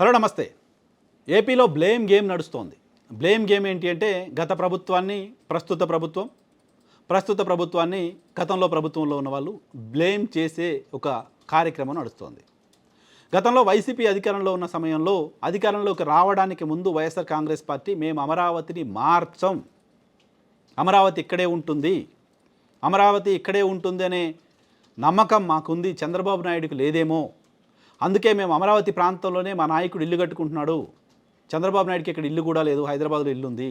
Hello నమస్తే. ఏపీలో blame game నడుస్తోంది. బ్లేమ్ గేమ్ ఏంటి అంటే గత ప్రభుత్వాన్ని ప్రస్తుత ప్రభుత్వం ప్రస్తుత ప్రభుత్వాన్ని గతంలో ప్రభుత్వంలో ఉన్న వాళ్ళు బ్లేమ్ చేసే ఒక కార్యక్రమం నడుస్తోంది. గతంలో వైసీపీ అధికారంలో ఉన్న సమయంలో అధికారంలోకి రావడానికి ముందు వైఎస్ఆర్ కాంగ్రెస్ పార్టీ మేము అమరావతిని మార్చం. అమరావతి ఇక్కడే ఉంటుంది. అమరావతి ఇక్కడే ఉంటుంది అనే నమ్మకం మాకుంది. చంద్రబాబు నాయుడుకు లేదేమో. అందుకే మేము అమరావతి ప్రాంతంలోనే మా నాయకుడు ఇల్లు కట్టుకుంటున్నాడు. చంద్రబాబు నాయుడుకి ఇక్కడ ఇల్లు కూడా లేదు హైదరాబాద్లో ఇల్లు ఉంది.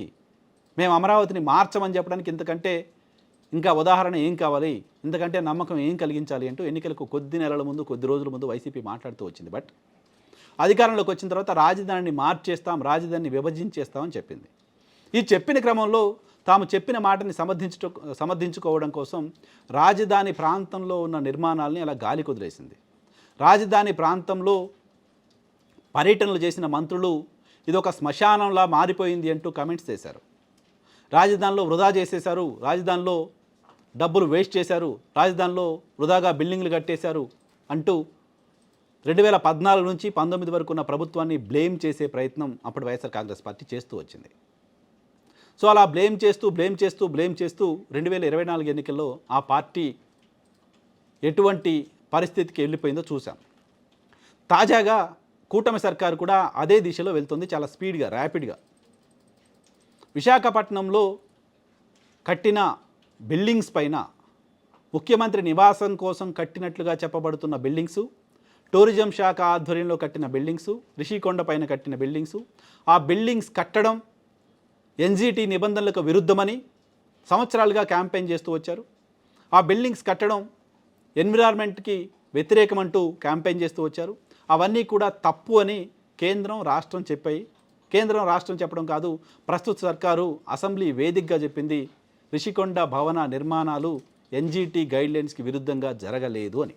మేము అమరావతిని మార్చమని చెప్పడానికి ఇంతకంటే ఇంకా ఉదాహరణ ఏం కావాలి ఇంతకంటే నమ్మకం ఏం కలిగించాలి అంటూ ఎన్నికలకు కొద్ది నెలల ముందు కొద్ది రోజుల ముందు వైసీపీ మాట్లాడుతూ వచ్చింది. బట్ అధికారంలోకి వచ్చిన తర్వాత రాజధానిని మార్చేస్తాం రాజధానిని విభజించేస్తామని చెప్పింది. ఈ చెప్పిన క్రమంలో తాము చెప్పిన మాటని సమర్థించు సమర్థించుకోవడం కోసం రాజధాని ప్రాంతంలో ఉన్న నిర్మాణాలని అలా గాలి కుదిలేసింది రాజధాని ప్రాంతంలో పర్యటనలు చేసిన మంత్రులు ఇది ఒక శ్మశానంలా మారిపోయింది అంటూ కమెంట్స్ చేశారు. రాజధానిలో వృధా చేసేశారు రాజధానిలో డబ్బులు వేస్ట్ చేశారు రాజధానిలో వృధాగా బిల్డింగ్లు కట్టేశారు అంటూ రెండు వేల పద్నాలుగు నుంచి పంతొమ్మిది వరకు ఉన్న ప్రభుత్వాన్ని బ్లేమ్ చేసే ప్రయత్నం అప్పుడు వైఎస్ఆర్ కాంగ్రెస్ పార్టీ చేస్తూ వచ్చింది. సో అలా బ్లేమ్ చేస్తూ బ్లేమ్ చేస్తూ బ్లేమ్ చేస్తూ రెండు వేల ఇరవై నాలుగు ఎన్నికల్లో ఆ పార్టీ ఎటువంటి పరిస్థితికి వెళ్ళిపోయిందో చూసాం తాజాగా కూటమి సర్కారు కూడా అదే దిశలో వెళ్తుంది చాలా స్పీడ్గా ర్యాపిడ్గా. విశాఖపట్నంలో కట్టిన బిల్డింగ్స్ పైన ముఖ్యమంత్రి నివాసం కోసం కట్టినట్లుగా చెప్పబడుతున్న బిల్డింగ్సు టూరిజం శాఖ ఆధ్వర్యంలో కట్టిన బిల్డింగ్సు రిషికొండ పైన కట్టిన బిల్డింగ్సు ఆ బిల్డింగ్స్ కట్టడం ఎన్జీటీ నిబంధనలకు విరుద్ధమని సంవత్సరాలుగా క్యాంపెయిన్ చేస్తూ వచ్చారు. ఆ బిల్డింగ్స్ కట్టడం ఎన్విరాన్మెంట్కి వ్యతిరేకమంటూ క్యాంపెయిన్ చేస్తూ వచ్చారు. అవన్నీ కూడా తప్పు అని కేంద్రం రాష్ట్రం చెప్పాయి కేంద్రం రాష్ట్రం చెప్పడం కాదు ప్రస్తుత సర్కారు అసెంబ్లీ వేదికగా చెప్పింది రిషికొండ భవన నిర్మాణాలు ఎన్జీటీ గైడ్లైన్స్కి విరుద్ధంగా జరగలేదు అని.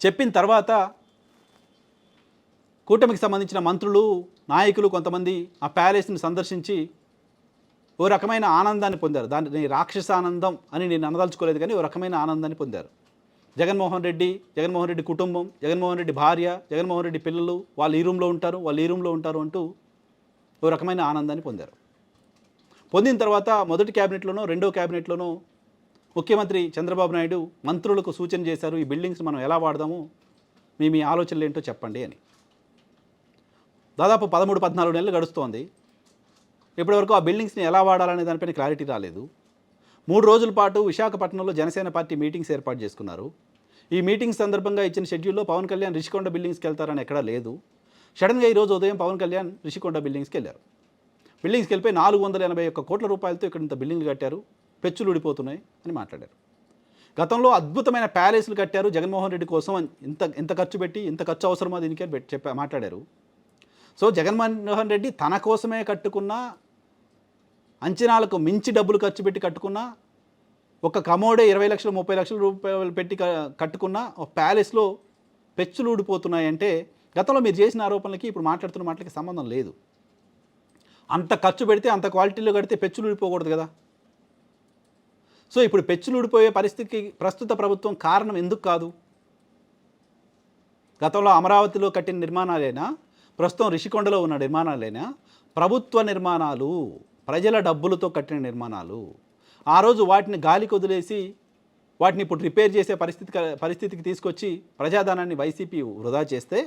చెప్పిన తర్వాత కూటమికి సంబంధించిన మంత్రులు నాయకులు కొంతమంది ఆ ప్యాలెస్ని సందర్శించి ఓ రకమైన ఆనందాన్ని పొందారు. దాన్ని రాక్షస ఆనందం అని నేను అనదలుచుకోలేదు కానీ ఓ రకమైన ఆనందాన్ని పొందారు. జగన్మోహన్ రెడ్డి జగన్మోహన్ రెడ్డి కుటుంబం జగన్మోహన్ రెడ్డి భార్య జగన్మోహన్ రెడ్డి పిల్లలు వాళ్ళు ఈ రూమ్లో ఉంటారు వాళ్ళు ఈ రూమ్లో ఉంటారు అంటూ ఓ రకమైన ఆనందాన్ని పొందారు. పొందిన తర్వాత మొదటి క్యాబినెట్లోనో రెండో క్యాబినెట్లోనో ముఖ్యమంత్రి చంద్రబాబు నాయుడు మంత్రులకు సూచన చేశారు ఈ బిల్డింగ్స్ మనం ఎలా వాడదాము? మీ మీ ఆలోచనలు ఏంటో చెప్పండి అని. దాదాపు పదమూడు పద్నాలుగు నెలలు గడుస్తోంది. ఇప్పటివరకు ఆ బిల్డింగ్స్ని ఎలా వాడాలనే దానిపైన క్లారిటీ రాలేదు. మూడు రోజుల పాటు విశాఖపట్నంలో జనసేన పార్టీ మీటింగ్స్ ఏర్పాటు చేసుకున్నారు. ఈ మీటింగ్ సందర్భంగా ఇచ్చిన షెడ్యూల్లో పవన్ కళ్యాణ్ రిషికొండ బిల్డింగ్స్కి వెళ్తారని ఎక్కడా లేదు. సడన్గా ఈరోజు ఉదయం పవన్ కళ్యాణ్ రిషికొండ బిల్డింగ్స్కి వెళ్ళారు. బిల్డింగ్స్కి వెళ్ళిపోయి నాలుగు వందల ఎనభై ఒక్క కోట్ల రూపాయలతో ఇక్కడ ఇంత బిల్డింగ్లు కట్టారు. పెచ్చులు ఊడిపోతున్నాయి అని మాట్లాడారు. గతంలో అద్భుతమైన ప్యాలెస్లు కట్టారు జగన్మోహన్ రెడ్డి కోసం ఇంత ఇంత ఖర్చు పెట్టి ఇంత ఖర్చు అవసరమో దీనికి అని చెప్పా మాట్లాడారు. సో జగన్మోహన్ రెడ్డి తన కోసమే కట్టుకున్న అంచనాలకు మించి డబ్బులు ఖర్చు పెట్టి కట్టుకున్న ఒక కమోడే ఇరవై లక్షలు ముప్పై లక్షల రూపాయలు పెట్టి కట్టుకున్న ఒక ప్యాలెస్లో పెచ్చులు ఊడిపోతున్నాయంటే గతంలో మీరు చేసిన ఆరోపణలకి ఇప్పుడు మాట్లాడుతున్న మాటలకి సంబంధం లేదు. అంత ఖర్చు పెడితే అంత క్వాలిటీలో కడితే పెచ్చులు ఊడిపోకూడదు కదా. సో ఇప్పుడు పెచ్చులు ఊడిపోయే పరిస్థితికి ప్రస్తుత ప్రభుత్వం కారణం ఎందుకు కాదు? గతంలో అమరావతిలో కట్టిన నిర్మాణాలైనా? ప్రస్తుతం రిషికొండలో ఉన్న నిర్మాణాలైనా? ప్రభుత్వ నిర్మాణాలు ప్రజల డబ్బులతో కట్టిన నిర్మాణాలు ఆ రోజు వాటిని గాలికి వదిలేసి వాటిని ఇప్పుడు రిపేర్ చేసే పరిస్థితి పరిస్థితికి తీసుకొచ్చి ప్రజాధనాన్ని వైసీపీ వృధా చేస్తే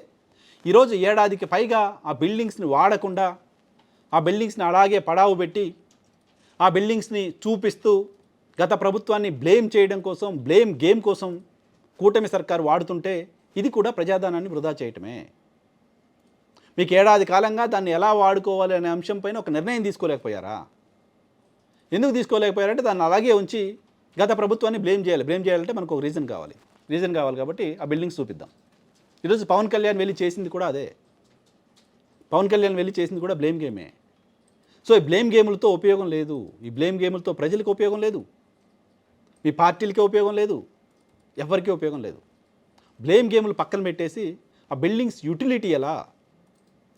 ఈరోజు ఏడాదికి పైగా ఆ బిల్డింగ్స్ని వాడకుండా ఆ బిల్డింగ్స్ని అలాగే పడావు పెట్టి ఆ బిల్డింగ్స్ని చూపిస్తూ గత ప్రభుత్వాన్ని బ్లేమ్ చేయడం కోసం బ్లేమ్ గేమ్ కోసం కూటమి సర్కారు వాడుతుంటే ఇది కూడా ప్రజాధనాన్ని వృధా చేయటమే. మీకు ఏడాది కాలంగా దాన్ని ఎలా వాడుకోవాలి అనే అంశం పైన ఒక నిర్ణయం తీసుకోలేకపోయారా? ఎందుకు తీసుకోలేకపోయారంటే దాన్ని అలాగే ఉంచి గత ప్రభుత్వాన్ని బ్లేమ్ చేయాలి. బ్లేమ్ చేయాలంటే మనకు ఒక రీజన్ కావాలి. రీజన్ కావాలి కాబట్టి ఆ బిల్డింగ్స్ చూపిద్దాం. ఈరోజు పవన్ కళ్యాణ్ వెళ్ళి చేసింది కూడా అదే. పవన్ కళ్యాణ్ వెళ్ళి చేసింది కూడా బ్లేమ్ గేమే. సో ఈ బ్లేమ్ గేములతో ఉపయోగం లేదు. ఈ బ్లేమ్ గేములతో ప్రజలకు ఉపయోగం లేదు. మీ పార్టీలకే ఉపయోగం లేదు. ఎవరికీ ఉపయోగం లేదు. బ్లేమ్ గేములు పక్కన పెట్టేసి ఆ బిల్డింగ్స్ యూటిలిటీ ఎలా?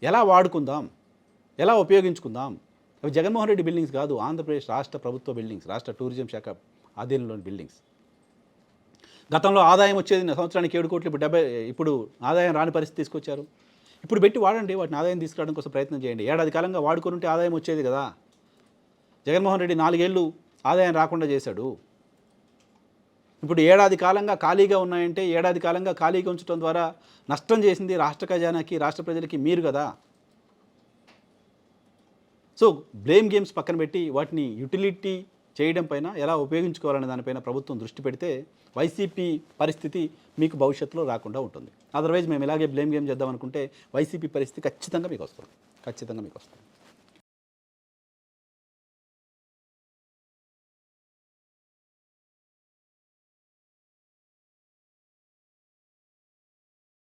ఎలా వాడుకుందాం? ఎలా ఉపయోగించుకుందాం? అవి జగన్మోహన్ రెడ్డి బిల్డింగ్స్ కాదు ఆంధ్రప్రదేశ్ రాష్ట్ర ప్రభుత్వ బిల్డింగ్స్ రాష్ట్ర టూరిజం శాఖ ఆధీనంలోని బిల్డింగ్స్. గతంలో ఆదాయం వచ్చేది సంవత్సరానికి ఏడు కోట్లు ఇప్పుడు డెబ్బై ఇప్పుడు ఆదాయం రాని పరిస్థితి తీసుకొచ్చారు. ఇప్పుడు పెట్టి వాడండి వాటిని ఆదాయం తీసుకురావడం కోసం ప్రయత్నం చేయండి. ఏడాది కాలంగా వాడుకొని ఉంటే ఆదాయం వచ్చేది కదా. జగన్మోహన్ రెడ్డి నాలుగేళ్ళు ఆదాయం రాకుండా చేశాడు. ఇప్పుడు ఏడాది కాలంగా ఖాళీగా ఉన్నాయంటే ఏడాది కాలంగా ఖాళీగా ఉంచడం ద్వారా నష్టం చేసింది రాష్ట్ర ఖజానాకి రాష్ట్ర ప్రజలకి మీరు కదా? సో బ్లేమ్ గేమ్స్ పక్కన పెట్టి వాటిని యూటిలిటీ చేయడం పైన ఎలా ఉపయోగించుకోవాలనే దానిపైన ప్రభుత్వం దృష్టి పెడితే వైసీపీ పరిస్థితి మీకు భవిష్యత్తులో రాకుండా ఉంటుంది. అదర్వైజ్ మేము ఇలాగే బ్లేమ్ గేమ్ చేద్దాం అనుకుంటే వైసీపీ పరిస్థితి ఖచ్చితంగా మీకు వస్తుంది. ఖచ్చితంగా మీకు వస్తుంది.